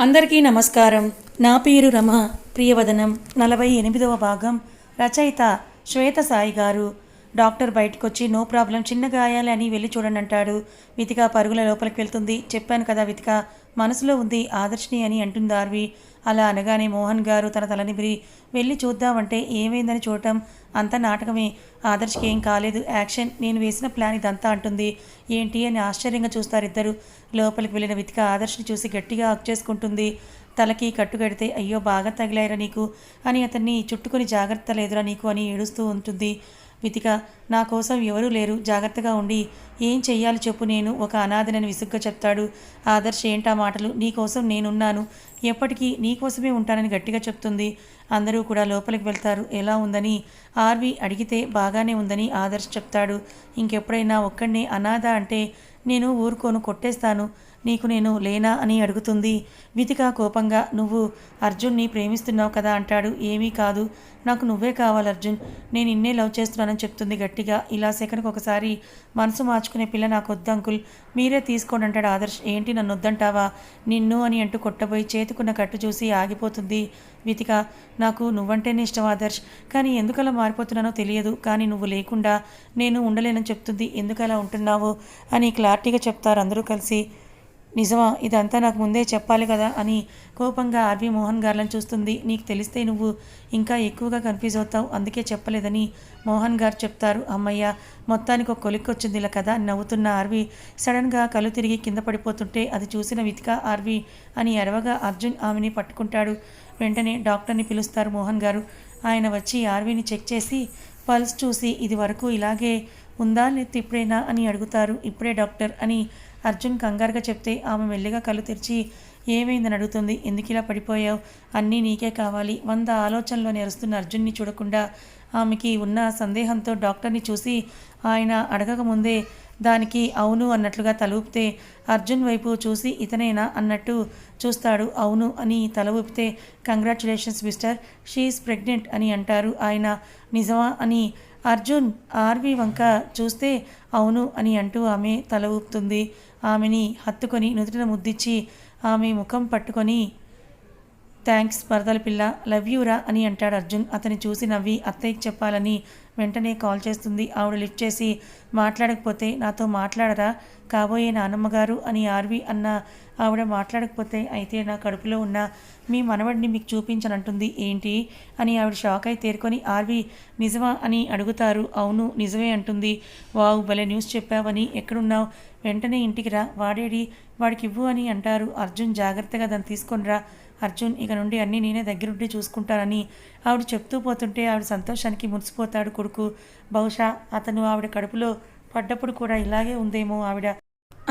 అందరికీ నమస్కారం. నా పేరు రమ. ప్రియవదనం. నలభై ఎనిమిదవ భాగం. రచయిత శ్వేత సాయి గారు. డాక్టర్ బయటకొచ్చి నో ప్రాబ్లం చిన్న గాయాలే అని వెళ్ళి చూడండి అంటాడు వితిక పరుగుల లోపలికి వెళ్తుంది. చెప్పాను కదా వితిక మనసులో ఉంది ఆదర్శిని అని అంటుందార్వి అలా అనగానే మోహన్ గారు తన తలనిబిరి వెళ్ళి చూద్దామంటే ఏమైందని చూడటం అంత నాటకమే. ఆదర్శకి ఏం కాలేదు. యాక్షన్ నేను వేసిన ప్లాన్ ఇదంతా అంటుంది. ఏంటి? అని ఆశ్చర్యంగా చూస్తారు ఇద్దరు లోపలికి వెళ్ళిన వితిక ఆదర్శని చూసి గట్టిగా హక్ చేసుకుంటుంది. తలకి కట్టుకడితే అయ్యో బాగా తగిలాయిరా నీకు అని అతన్ని చుట్టుకొని జాగ్రత్త లేదురా నీకు అని ఏడుస్తూ ఉంటుంది. వితిక నా కోసం ఎవరూ లేరు. జాగ్రత్తగా ఉండి ఏం చెయ్యాలి చెప్పు నేను. ఒక అనాథనని విసుగ్గా చెప్తాడు. ఆదర్శ్ ఏంటా మాటలు? నీకోసం నేనున్నాను. ఎప్పటికీ నీకోసమే ఉంటానని గట్టిగా చెప్తుంది. అందరూ కూడా లోపలికి వెళ్తారు. ఎలా ఉందని ఆర్వి అడిగితే బాగానే ఉందని ఆదర్శ్ చెప్తాడు. ఇంకెప్పుడైనా ఒక్కడినే అనాథ అంటే నేను ఊరుకోను కొట్టేస్తాను. నీకు నేను లేనా అని అడుగుతుంది. వితిక కోపంగా నువ్వు అర్జున్ని ప్రేమిస్తున్నావు కదా అంటాడు. ఏమీ కాదు. నాకు నువ్వే కావాలి అర్జున్. నేను ఇన్నే లవ్ చేస్తున్నానని చెప్తుంది గట్టిగా. ఇలా సెకండ్కి ఒకసారి మనసు మార్చుకునే పిల్ల నాకు వద్దు అంకుల్. మీరే తీసుకోండి అంటాడు ఆదర్శ్. ఏంటి నన్ను వద్దంటావా? నిన్ను అని అంటూ కొట్టబోయి చేతుకున్న కట్టు చూసి ఆగిపోతుంది వితిక. నాకు నువ్వంటేనే ఇష్టం ఆదర్శ్. కానీ ఎందుకలా మారిపోతున్నానో తెలియదు. కానీ నువ్వు లేకుండా నేను ఉండలేనని చెప్తుంది. ఎందుకలా ఉంటున్నావు? అని క్లారిటీగా చెప్తారు అందరూ కలిసి. నిజమా? ఇదంతా నాకు ముందే చెప్పాలి కదా అని కోపంగా ఆర్వి మోహన్ గార్లను చూస్తుంది. నీకు తెలిస్తే నువ్వు ఇంకా ఎక్కువగా కన్ఫ్యూజ్ అవుతావు. అందుకే చెప్పలేదని మోహన్ గారు చెప్తారు. అమ్మయ్య మొత్తానికి ఒక కొలిక్కి వచ్చింది ఇలా కదా నవ్వుతున్న ఆర్వి సడన్గా కళ్ళు తిరిగి కింద పడిపోతుంటే అది చూసిన వితిక ఆర్వి అని ఎరవగా అర్జున్ ఆమెని పట్టుకుంటాడు. వెంటనే డాక్టర్ని పిలుస్తారు మోహన్ గారు. ఆయన వచ్చి ఆర్వీని చెక్ చేసి పల్స్ చూసి ఇది వరకు ఇలాగే ఉందా? లేదా ఇప్పుడైనా? అని అడుగుతారు. ఇప్పుడే డాక్టర్ అని అర్జున్ కంగారుగా చెప్తే ఆమె మెల్లిగా కళ్ళు తెరిచి ఏమైందని అడుగుతుంది? ఎందుకు ఇలా పడిపోయావు? అన్నీ నీకే కావాలి. వంద ఆలోచనలో నెరుస్తున్న అర్జున్ని చూడకుండా ఆమెకి ఉన్న సందేహంతో డాక్టర్ని చూసి ఆయన అడగకముందే దానికి అవును అన్నట్లుగా తల ఊపితే అర్జున్ వైపు చూసి ఇతనేనా అన్నట్టు చూస్తాడు. అవును అని తల ఊపితే congratulations mister. She is pregnant అని అంటారు. ఆయన నిజమా అని అర్జున్ ఆర్వి వంక చూస్తే అవును అని అంటూ ఆమె తల ఊపుతుంది. ఆమెని హత్తుకొని నుదుటిన ముద్దిచ్చి ఆమె ముఖం పట్టుకొని థ్యాంక్స్ మరదల పిల్ల లవ్ యూరా అని అంటాడు అర్జున్. అతని చూసి నవ్వి అత్తయ్యకి చెప్పాలని వెంటనే కాల్ చేస్తుంది. ఆవిడ లిఫ్ట్ చేసి మాట్లాడకపోతే నాతో మాట్లాడరా కాబోయే నానమ్మగారు అని ఆర్వి అన్న ఆవిడ మాట్లాడకపోతే అయితే నా కడుపులో ఉన్న మీ మనవడిని మీకు చూపించనంటుంది. ఏంటి? అని ఆవిడ షాక్ అయి తేరుకొని ఆర్వి నిజమా? అని అడుగుతారు. అవును నిజమే అంటుంది. వావు భలే న్యూస్ చెప్పావని. ఎక్కడున్నావు? వెంటనే ఇంటికి రా వాడేడి వాడికి ఇవ్వు అని అంటారు. అర్జున్ జాగ్రత్తగా దాన్ని తీసుకొనిరా అర్జున్ ఇక నుండి అన్నీ నేనే దగ్గరుండి చూసుకుంటానని ఆవిడ చెప్తూ పోతుంటే ఆవిడ సంతోషానికి మురిసిపోతాడు కొడుకు. బహుశా అతను ఆవిడ కడుపులో పడ్డప్పుడు కూడా ఇలాగే ఉందేమో ఆవిడ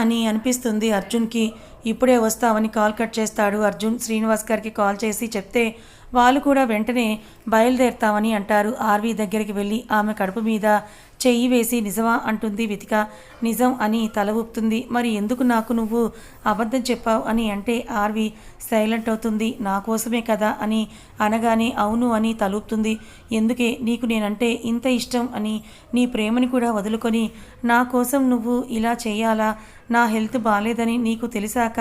అని అనిపిస్తుంది అర్జున్కి. ఇప్పుడే వస్తావని కాల్ కట్ చేస్తాడు అర్జున్. శ్రీనివాస్ గారికి కాల్ చేసి చెప్తే వాళ్ళు కూడా వెంటనే బయలుదేరుతామని అంటారు. ఆర్వి దగ్గరికి వెళ్ళి ఆమె కడుపు మీద చెయ్యి వేసి నిజమా అంటుంది వితిక. నిజం అని తల ఊపుతుంది. మరి ఎందుకు నాకు నువ్వు అబద్ధం చెప్పావు అని అంటే ఆర్వి సైలెంట్ అవుతుంది. నా కోసమే కదా అని అనగానే అవును అని తలూపుతుంది ఎందుకే? నీకు నేనంటే ఇంత ఇష్టం అని నీ ప్రేమని కూడా వదులుకొని నా కోసం నువ్వు ఇలా చేయాలా? నా హెల్త్ బాగాలేదని నీకు తెలిసాక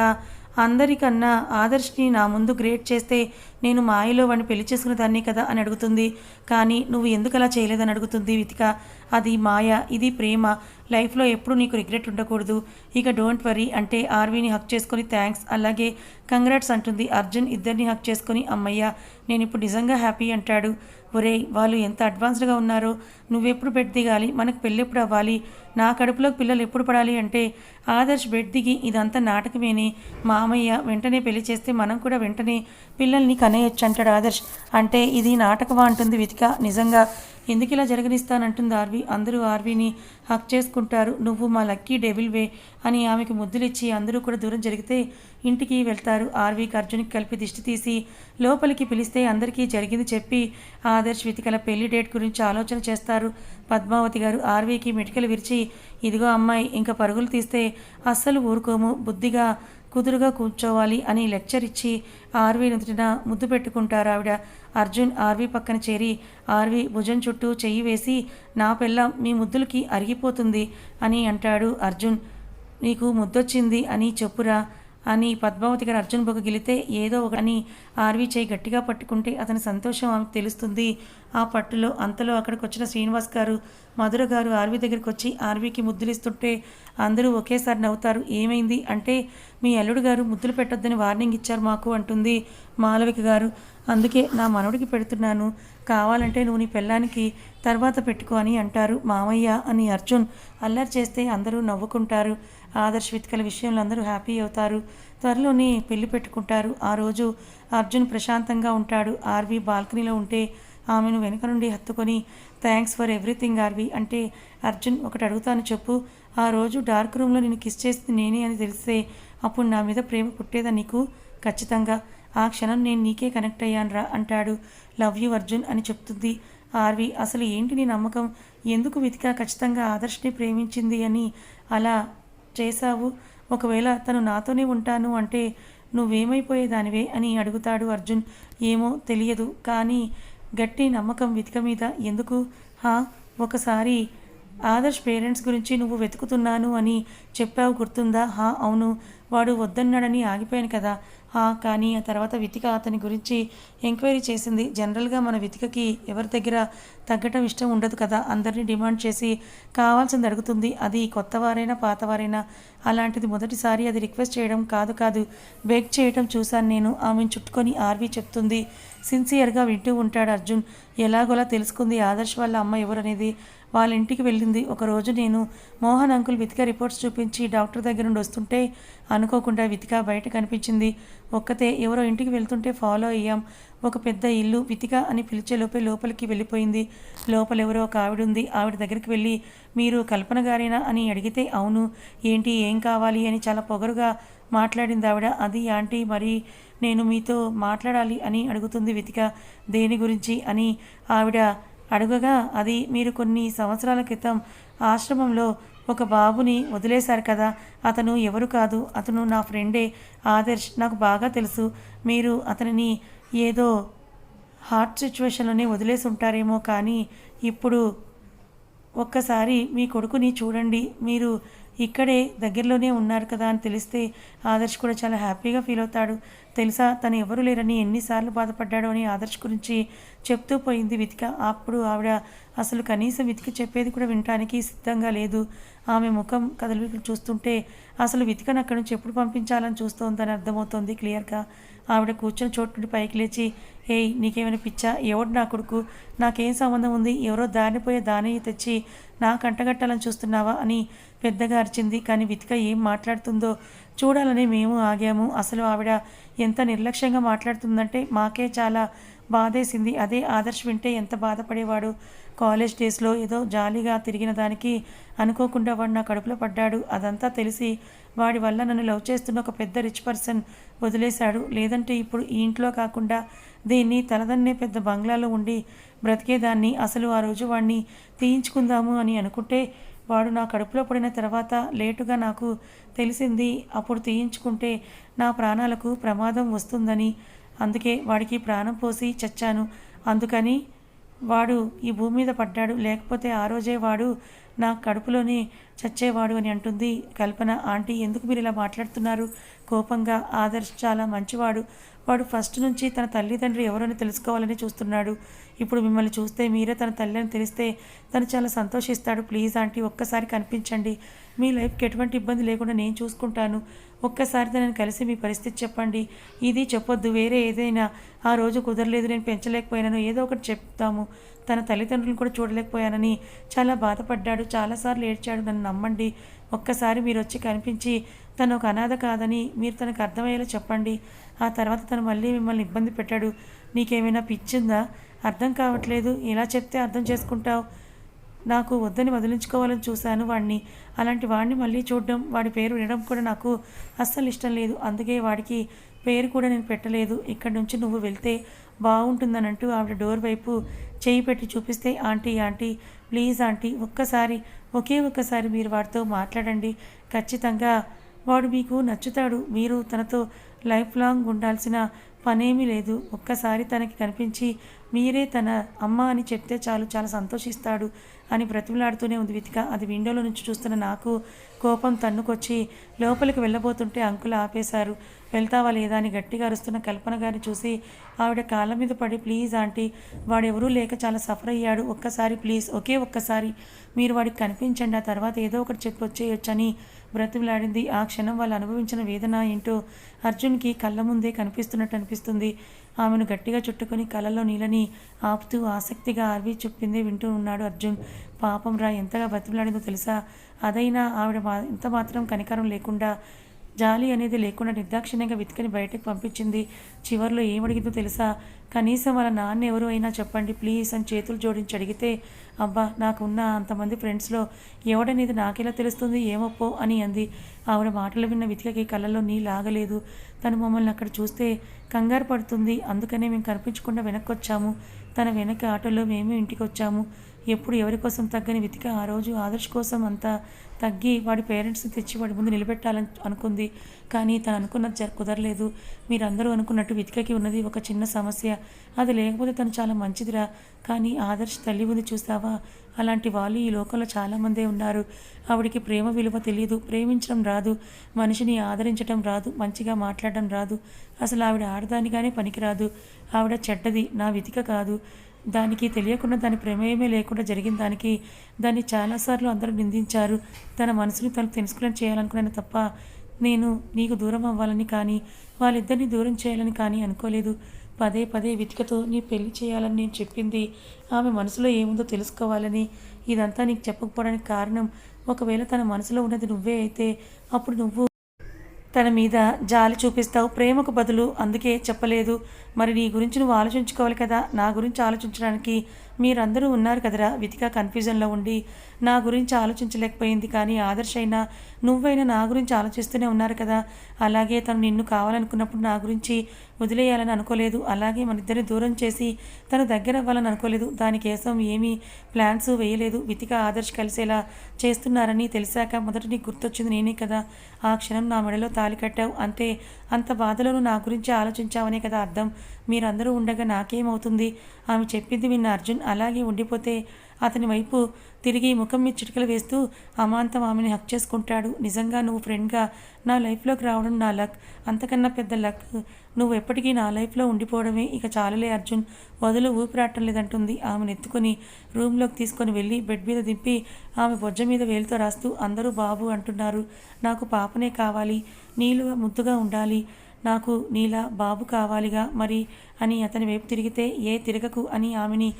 అందరికన్నా ఆదర్శ్ని నా ముందు గ్రేట్ చేస్తే నేను మాయలో వాడిని పెళ్ళి చేసుకున్న దాన్ని కదా అని అడుగుతుంది. కానీ నువ్వు ఎందుకు అలా చేయలేదని అడుగుతుంది వితిక. అది మాయ ఇది ప్రేమ. లైఫ్లో ఎప్పుడు నీకు రిగ్రెట్ ఉండకూడదు. ఇక డోంట్ వరీ అంటే ఆర్వీని హక్ చేసుకొని థ్యాంక్స్. అలాగే కంగ్రాట్స్ అంటుంది అర్జున్ ఇద్దరిని హక్ చేసుకొని అమ్మయ్య నేను ఇప్పుడు నిజంగా హ్యాపీ అంటాడు. ఒరేయ్ వాళ్ళు ఎంత అడ్వాన్స్డ్గా ఉన్నారో. నువ్వెప్పుడు బెడ్ దిగాలి? మనకు పెళ్ళెప్పుడు అవ్వాలి? నా కడుపులోకి పిల్లలు ఎప్పుడు పడాలి అంటే ఆదర్శ్ బెడ్ దిగి ఇదంతా నాటకమేని. మామయ్య వెంటనే పెళ్ళి చేస్తే మనం కూడా వెంటనే పిల్లల్ని కనేయొచ్చు అంటాడు ఆదర్శ్. అంటే ఇది నాటకమా అంటుంది వితిక. నిజంగా ఎందుకు ఇలా జరగనిస్తానంటుంది ఆర్వి. అందరూ ఆర్వీని హక్ చేసుకుంటారు. నువ్వు మా లక్కీ డెవిల్ వే అని ఆమెకు ముద్దులిచ్చి అందరూ కూడా దూరం జరిగితే ఇంటికి వెళ్తారు. ఆర్వీకి అర్జున్కి కలిపి దిష్టి తీసి లోపలికి పిలిస్తే అందరికీ జరిగింది చెప్పి ఆదర్శ్ వితికల పెళ్ళి డేట్ గురించి ఆలోచన చేస్తారు. పద్మావతి గారు ఆర్వీకి మెటికలు విరిచి ఇదిగో అమ్మాయి ఇంకా పరుగులు తీస్తే అస్సలు ఊరుకోము. బుద్ధిగా కుదురుగా కూర్చోవాలి అని లెక్చర్ ఇచ్చి ఆర్వీ నుదుటిన ముద్దు పెట్టుకుంటారు ఆవిడ. అర్జున్ ఆర్వీ పక్కన చేరి ఆర్వీ భుజం చుట్టూ చెయ్యి వేసి నా పిల్ల మీ ముద్దులకి అరిగిపోతుంది అని అంటాడు అర్జున్. నీకు ముద్దొచ్చింది అని చెప్పురా. అని పద్మావతి గారు అర్జున్ బొగ్గ గిలితే ఏదో ఒక అని ఆర్వి చేయి గట్టిగా పట్టుకుంటే అతని సంతోషం ఆమెకు తెలుస్తుంది. ఆ పట్టులో అంతలో అక్కడికి వచ్చిన శ్రీనివాస్ గారు మధుర గారు ఆర్వి దగ్గరికి వచ్చి ఆర్వీకి ముద్దులిస్తుంటే అందరూ ఒకేసారి నవ్వుతారు. ఏమైంది అంటే మీ అల్లుడు గారు ముద్దులు పెట్టొద్దని వార్నింగ్ ఇచ్చారు మాకు అంటుంది మాలవిక గారు. అందుకే నా మనవడికి పెడుతున్నాను. కావాలంటే నువ్వు నీ పెళ్ళానికి తర్వాత పెట్టుకో అని అంటారు మామయ్య అని అర్జున్. అల్లరి చేస్తే అందరూ నవ్వుకుంటారు. ఆదర్శ విత్కల విషయంలో అందరూ హ్యాపీ అవుతారు. త్వరలోనే పెళ్ళి పెట్టుకుంటారు. ఆ రోజు అర్జున్ ప్రశాంతంగా ఉంటాడు. ఆర్వి బాల్కనీలో ఉంటే ఆమెను వెనుక నుండి హత్తుకొని థ్యాంక్స్ ఫర్ ఎవ్రీథింగ్ ఆర్వి. అంటే అర్జున్ ఒకటి అడుగుతాను చెప్పు. ఆ రోజు డార్క్ రూమ్లో నేను కిస్ చేసింది నేనే అని తెలిస్తే అప్పుడు నా మీద ప్రేమ పుట్టేదా నీకు? ఖచ్చితంగా. ఆ క్షణం నేను నీకే కనెక్ట్ అయ్యాను రా అంటాడు. లవ్ యూ అర్జున్ అని చెప్తుంది. ఆర్వి అసలు ఏంటి నీ నమ్మకం? ఎందుకు వెతికా ఖచ్చితంగా ఆదర్శ్ని ప్రేమించింది అని అలా చేశావు? ఒకవేళ తను నాతోనే ఉంటాను అంటే నువ్వేమైపోయేదానివే అని అడుగుతాడు అర్జున్. ఏమో తెలియదు. కానీ గట్టి నమ్మకం వెతిక మీద ఎందుకు? హా ఒకసారి ఆదర్శ్ పేరెంట్స్ గురించి నువ్వు వెతుకుతున్నాను అని చెప్పావు గుర్తుందా? హా అవును. వాడు వద్దన్నాడని ఆగిపోయాను కదా. కానీ ఆ తర్వాత వితిక అతని గురించి ఎంక్వైరీ చేసింది. జనరల్గా మన వితికకి ఎవరి దగ్గర తగ్గటం ఇష్టం ఉండదు కదా? అందరినీ డిమాండ్ చేసి కావాల్సింది అడుగుతుంది. అది కొత్తవారైనా పాతవారైనా అలాంటిది మొదటిసారి అది రిక్వెస్ట్ చేయడం కాదు కాదు బేక్ చేయడం చూశాను నేను. ఆమెను చుట్టుకొని ఆర్వి చెప్తుంది. సిన్సియర్గా వింటూ ఉంటాడు అర్జున్. ఎలాగోలా తెలుసుకుంది. ఆదర్శ్ వాళ్ళ అమ్మ ఎవరనేది వాళ్ళ ఇంటికి వెళ్ళింది. ఒకరోజు నేను మోహన్ అంకుల్ వితిక రిపోర్ట్స్ చూపించి డాక్టర్ దగ్గర నుండి వస్తుంటే అనుకోకుండా వితిక బయట కనిపించింది. ఒక్కతే ఎవరో ఇంటికి వెళ్తుంటే ఫాలో అయ్యాం. ఒక పెద్ద ఇల్లు వితిక అని పిలిచే లోపే లోపలికి వెళ్ళిపోయింది. లోపల ఎవరో ఒక ఆవిడ ఉంది. ఆవిడ దగ్గరికి వెళ్ళి మీరు కల్పన గారేనా? అని అడిగితే అవును. ఏంటి? ఏం కావాలి? అని చాలా పొగరుగా మాట్లాడింది ఆవిడ. అది ఆంటీ మరి నేను మీతో మాట్లాడాలి అని అడుగుతుంది వితిక. దేని గురించి? అని ఆవిడ అడుగగా అది మీరు కొన్ని సంవత్సరాల క్రితం ఆశ్రమంలో ఒక బాబుని వదిలేశారు కదా. అతను ఎవరు కాదు. అతను నా ఫ్రెండే. ఆదర్శ్ నాకు బాగా తెలుసు. మీరు అతనిని ఏదో హార్ట్ సిచ్యువేషన్లోనే వదిలేసి ఉంటారేమో కానీ ఇప్పుడు ఒక్కసారి మీ కొడుకుని చూడండి. మీరు ఇక్కడే దగ్గరలోనే ఉన్నారు కదా అని తెలిస్తే ఆదర్శ్ కూడా చాలా హ్యాపీగా ఫీల్ అవుతాడు. తెలుసా తను ఎవరు లేరని ఎన్నిసార్లు బాధపడ్డాడో అని ఆదర్శ్ గురించి చెప్తూ పోయింది వితిక. అప్పుడు ఆవిడ అసలు కనీసం వితికి చెప్పేది కూడా వినటానికి సిద్ధంగా లేదు. ఆమె ముఖం కదలికలు చూస్తుంటే అసలు వితికను అక్కడి నుంచి ఎప్పుడు పంపించాలని చూస్తోందని అర్థమవుతోంది క్లియర్గా. ఆవిడ కూర్చొని చోటు నుండి పైకి లేచి ఏయ్ నీకేమైనా పిచ్చా? ఎవడు నా కొడుకు? నాకేం సంబంధం ఉంది? ఎవరో దారిపోయే దాని తెచ్చి నా కంటగట్టాలని చూస్తున్నావా? అని పెద్దగా అరిచింది. కానీ వితిక ఏం మాట్లాడుతుందో చూడాలని మేము ఆగాము. అసలు ఆవిడ ఎంత నిర్లక్ష్యంగా మాట్లాడుతుందంటే మాకే చాలా బాధేసింది. అదే ఆదర్శ్ వింటే ఎంత బాధపడేవాడు? కాలేజ్ డేస్లో ఏదో జాలీగా తిరిగిన దానికి అనుకోకుండా వాడు నా కడుపులో పడ్డాడు. అదంతా తెలిసి వాడి వల్ల నన్ను లవ్ చేస్తున్న ఒక పెద్ద రిచ్ పర్సన్ వదిలేశాడు. లేదంటే ఇప్పుడు ఈ ఇంట్లో కాకుండా దీన్ని తలదన్నే పెద్ద బంగ్లాలో ఉండి బ్రతికేదాన్ని అసలు ఆ రోజు వాడిని తీయించుకుందాము అని అనుకుంటే వాడు నా కడుపులో పడిన తర్వాత లేటుగా నాకు తెలిసింది. అప్పుడు తీయించుకుంటే నా ప్రాణాలకు ప్రమాదం వస్తుందని. అందుకే వాడికి ప్రాణం పోసి చచ్చాను. అందుకని వాడు ఈ భూమి మీద పడ్డాడు. లేకపోతే ఆ రోజే వాడు నా కడుపులోనే చచ్చేవాడు అని అంటుంది కల్పన. ఆంటీ ఎందుకు మీరు ఇలా మాట్లాడుతున్నారు? కోపంగా. ఆదర్శ్ చాలా మంచివాడు. వాడు ఫస్ట్ నుంచి తన తల్లిదండ్రి ఎవరని తెలుసుకోవాలని చూస్తున్నాడు. ఇప్పుడు మిమ్మల్ని చూస్తే మీరే తన తల్లి అని తెలిస్తే తను చాలా సంతోషిస్తాడు. ప్లీజ్ ఆంటీ ఒక్కసారి కనిపించండి. మీ లైఫ్కి ఎటువంటి ఇబ్బంది లేకుండా నేను చూసుకుంటాను. ఒక్కసారి తనని కలిసి మీ పరిస్థితి చెప్పండి. ఇది చెప్పొద్దు వేరే ఏదైనా. ఆ రోజు కుదరలేదు నేను పెంచలేకపోయాను ఏదో ఒకటి చెప్తాము. తన తల్లిదండ్రులను కూడా చూడలేకపోయానని. చాలా బాధపడ్డాడు చాలాసార్లు ఏడ్చాడు నన్ను నమ్మండి. ఒక్కసారి మీరు వచ్చి కనిపించి తను ఒక అనాథ కాదని మీరు తనకు అర్థమయ్యేలా చెప్పండి. ఆ తర్వాత తను మళ్ళీ మిమ్మల్ని ఇబ్బంది పెట్టాడు. నీకేమైనా పిచ్చిందా? అర్థం కావట్లేదు. ఇలా చెప్తే అర్థం చేసుకుంటావు. నాకు వద్దని వదిలించుకోవాలని చూశాను వాడిని అలాంటి వాడిని మళ్ళీ చూడడం వాడి పేరు వినడం కూడా నాకు అస్సలు ఇష్టం లేదు. అందుకే వాడికి పేరు కూడా నేను పెట్టలేదు. ఇక్కడి నుంచి నువ్వు వెళ్తే బాగుంటుందని అంటూ ఆవిడ డోర్ వైపు చేయి పెట్టి చూపిస్తే ఆంటీ ఆంటీ ప్లీజ్ ఆంటీ ఒక్కసారి ఒకే ఒక్కసారి మీరు వాడితో మాట్లాడండి. ఖచ్చితంగా వాడు మీకు నచ్చుతాడు. మీరు తనతో లైఫ్ లాంగ్ ఉండాల్సిన పనేమీ లేదు. ఒక్కసారి తనకి కనిపించి మీరే తన అమ్మ అని చెప్తే చాలు చాలా సంతోషిస్తాడు. అని బ్రతిమలాడుతూనే ఉంది వితిక. అది విండోలో నుంచి చూస్తున్న నాకు కోపం తన్నుకొచ్చి లోపలికి వెళ్ళబోతుంటే అంకులు ఆపేశారు. వెళ్తావా లేదా అని గట్టిగా అరుస్తున్న కల్పన గారిని చూసి ఆవిడ కాళ్ళ మీద పడి ప్లీజ్ ఆంటీ వాడెవరూ లేక చాలా సఫర్ అయ్యాడు. ఒక్కసారి ప్లీజ్ ఒకే ఒక్కసారి. మీరు వాడికి కనిపించండి. ఆ తర్వాత ఏదో ఒకటి చెప్పి వచ్చేయొచ్చని బ్రతిమలాడింది. ఆ క్షణం వాళ్ళు అనుభవించిన వేదన ఏంటో అర్జున్కి కళ్ళ ముందే కనిపిస్తున్నట్టు అనిపిస్తుంది. ఆమెను గట్టిగా చుట్టుకొని కళ్ళలో నీళ్ళని ఆపుతూ ఆసక్తిగా ఆర్వి చెప్పిందే వింటూ ఉన్నాడు అర్జున్. పాపం రా ఎంతగా బతిమలాడిందో తెలుసా? అదైనా ఆవిడ ఎంత మాత్రం కనికరం లేకుండా జాలి అనేది లేకుండా నిర్దాక్షిణ్యంగా వెతికని బయటకు పంపించింది. చివరిలో ఏమడిగిందో తెలుసా? కనీసం వాళ్ళ నాన్న ఎవరు అయినా చెప్పండి ప్లీజ్ అని చేతులు జోడించి అడిగితే అబ్బా నాకున్న అంతమంది ఫ్రెండ్స్లో ఎవడనేది నాకెలా తెలుస్తుంది? ఏమప్పో అని అంది. ఆవిడ మాటలు విన్న వితికకి కళ్ళల్లో నీళ్ళు ఆగలేదు. తను మమ్మల్ని అక్కడ చూస్తే కంగారు పడుతుంది. అందుకనే మేము కనిపించకుండా వెనక్కి వచ్చాము తన వెనక ఆటోలో మేము ఇంటికి వచ్చాము ఎప్పుడు ఎవరి కోసం తగ్గని వితిక ఆ రోజు ఆదర్శ్ కోసం అంతా తగ్గి వాడి పేరెంట్స్ని తెచ్చి వాడి ముందు నిలబెట్టాలని అనుకుంది. కానీ తను అనుకున్నది జర కుదరలేదు. మీరందరూ అనుకున్నట్టు వితికకి ఉన్నది ఒక చిన్న సమస్య. అది లేకపోతే తను చాలా మంచిదిరా. కానీ ఆదర్శ్ తల్లి ఉంది చూస్తావా? అలాంటి వాళ్ళు ఈ లోకంలో చాలామందే ఉన్నారు. ఆవిడికి ప్రేమ విలువ తెలియదు ప్రేమించడం రాదు. మనిషిని ఆదరించడం రాదు. మంచిగా మాట్లాడడం రాదు. అసలు ఆవిడ ఆడదానిగానే పనికిరాదు. ఆవిడ చెడ్డది. నా వితిక కాదు. దానికి తెలియకుండా దాని ప్రమేయమే లేకుండా జరిగిన దానికి దాన్ని చాలాసార్లు అందరూ నిందించారు. తన మనసుని తను తెలుసుకుని చేయాలనుకున్నాను తప్ప నేను నీకు దూరం అవ్వాలని కానీ వాళ్ళిద్దరిని దూరం చేయాలని కానీ అనుకోలేదు. పదే పదే వితికతో నీ పెళ్ళి చేయాలని నేను చెప్పింది ఆమె మనసులో ఏముందో తెలుసుకోవాలని. ఇదంతా నీకు చెప్పకపోవడానికి కారణం ఒకవేళ తన మనసులో ఉన్నది నువ్వే అయితే అప్పుడు నువ్వు తన మీద జాలి చూపిస్తావు. ప్రేమకు బదులు అందుకే చెప్పలేదు. మరి నీ గురించి నువ్వు ఆలోచించుకోవాలి కదా. నా గురించి ఆలోచించడానికి మీరందరూ ఉన్నారు కదరా? వితిక కన్ఫ్యూజన్లో ఉండి నా గురించి ఆలోచించలేకపోయింది కానీ ఆదర్శ అయినా నువ్వైనా నా గురించి ఆలోచిస్తూనే ఉన్నారు కదా? అలాగే తను నిన్ను కావాలనుకున్నప్పుడు నా గురించి వదిలేయాలని అనుకోలేదు. అలాగే మన ఇద్దరిని దూరం చేసి తను దగ్గర అవ్వాలని అనుకోలేదు దానికోసం ఏమీ ప్లాన్స్ వేయలేదు. వితిక ఆదర్శ్ కలిసేలా చేస్తున్నారని తెలిసాక మొదట నీకు గుర్తొచ్చింది నేనే కదా? ఆ క్షణం నా మెడలో తాలి కట్టావు. అంతే అంత బాధలోనూ నా గురించి ఆలోచించావనే కదా అర్థం. మీరందరూ ఉండగా నాకేమవుతుంది? ఆమె చెప్పింది విన్న అర్జున్ అలాగే ఉండిపోతే అతని వైపు తిరిగి ముఖం మీద చిటికలు వేస్తూ అమాంతం ఆమెని హక్ చేసుకుంటాడు. నిజంగా నువ్వు ఫ్రెండ్గా నా లైఫ్లోకి రావడం నా లక్ అంతకన్నా పెద్ద లక్ నువ్వు ఎప్పటికీ నా లైఫ్లో ఉండిపోవడమే. ఇక చాలులే అర్జున్. వదులు ఊపిరాటం లేదంటుంది. ఆమెను ఎత్తుకొని రూమ్లోకి తీసుకొని వెళ్ళి బెడ్ మీద దింపి ఆమె బొజ్జ మీద వేలుతో రాస్తూ అందరూ బాబు అంటున్నారు. నాకు పాపనే కావాలి. నీళ్ళు ముద్దుగా ఉండాలి. నాకు నీలా బాబు కావాలిగా మరి అని అతని వైపు తిరిగితే ఏ తిరగకు అని ఆమెని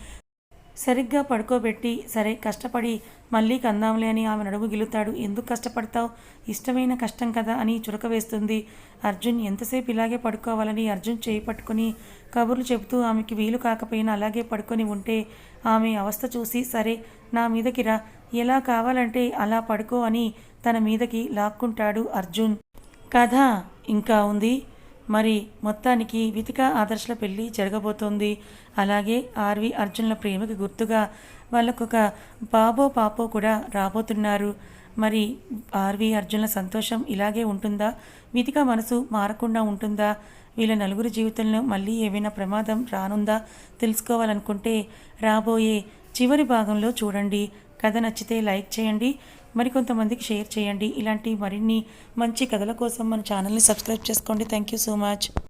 సరిగ్గా పడుకోబెట్టి సరే కష్టపడి మళ్ళీ కందాంలే అని ఆమె నడుము గిలుతాడు ఎందుకు కష్టపడతావు? ఇష్టమైన కష్టం కదా అని చురక వేస్తుంది అర్జున్ ఎంతసేపు ఇలాగే పడుకోవాలని అర్జున్ చేయి పట్టుకుని కబుర్లు చెబుతూ ఆమెకి వీలు కాకపోయినా అలాగే పడుకొని ఉంటే ఆమె అవస్థ చూసి సరే నా మీదకి రా. ఎలా కావాలంటే అలా పడుకో అని తన మీదకి లాక్కుంటాడు అర్జున్. కథ ఇంకా ఉంది. మరి మొత్తానికి వితిక ఆదర్శల పెళ్ళి జరగబోతోంది. అలాగే ఆర్వి అర్జున్ల ప్రేమకి గుర్తుగా వాళ్ళకొక బాబో పాపో కూడా రాబోతున్నారు. మరి ఆర్వి అర్జున్ల సంతోషం ఇలాగే ఉంటుందా? వితిక మనసు మారకుండా ఉంటుందా? వీళ్ళ నలుగురు జీవితంలో మళ్ళీ ఏమైనా ప్రమాదం రానుందా? తెలుసుకోవాలనుకుంటే రాబోయే చివరి భాగంలో చూడండి. కథ నచ్చితే లైక్ చేయండి. మరికొంతమందికి షేర్ చేయండి. ఇలాంటి మరిన్ని మంచి కథల కోసం మన ఛానల్ని సబ్స్క్రైబ్ చేసుకోండి. Thank you so much.